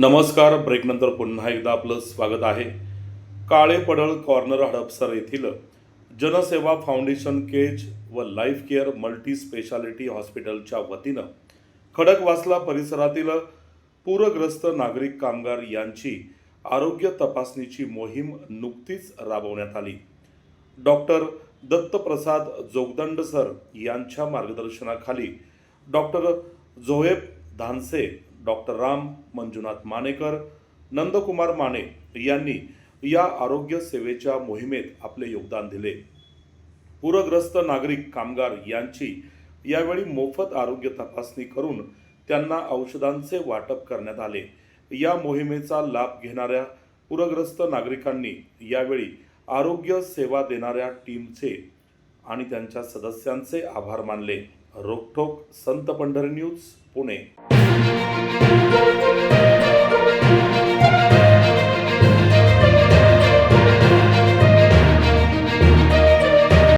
नमस्कार. ब्रेकनंतर पुन्हा एकदा आपलं स्वागत आहे. काळे पडळ कॉर्नर हडपसर येथील जनसेवा फाउंडेशन केज व लाईफ केअर मल्टी स्पेशालिटी हॉस्पिटलच्या वतीनं खडकवासला परिसरातील पूरग्रस्त नागरिक कामगार यांची आरोग्य तपासणीची मोहीम नुकतीच राबवण्यात आली. डॉक्टर दत्तप्रसाद जोगदंड सर यांच्या मार्गदर्शनाखाली डॉक्टर झोएब धानसे डॉक्टर राम मंजुनाथ मानेकर नंदकुमार माने यांनी या आरोग्य सेवेच्या मोहिमेत आपले योगदान दिले. पूरग्रस्त नागरिक कामगार यांची यावेळी मोफत आरोग्य तपासणी करून त्यांना औषधांचे वाटप करण्यात आले. या मोहिमेचा लाभ घेणाऱ्या पूरग्रस्त नागरिकांनी यावेळी आरोग्य सेवा देणाऱ्या टीमचे आणि त्यांच्या सदस्यांचे आभार मानले. रोखोक संत पंढरी न्यूज पुणे.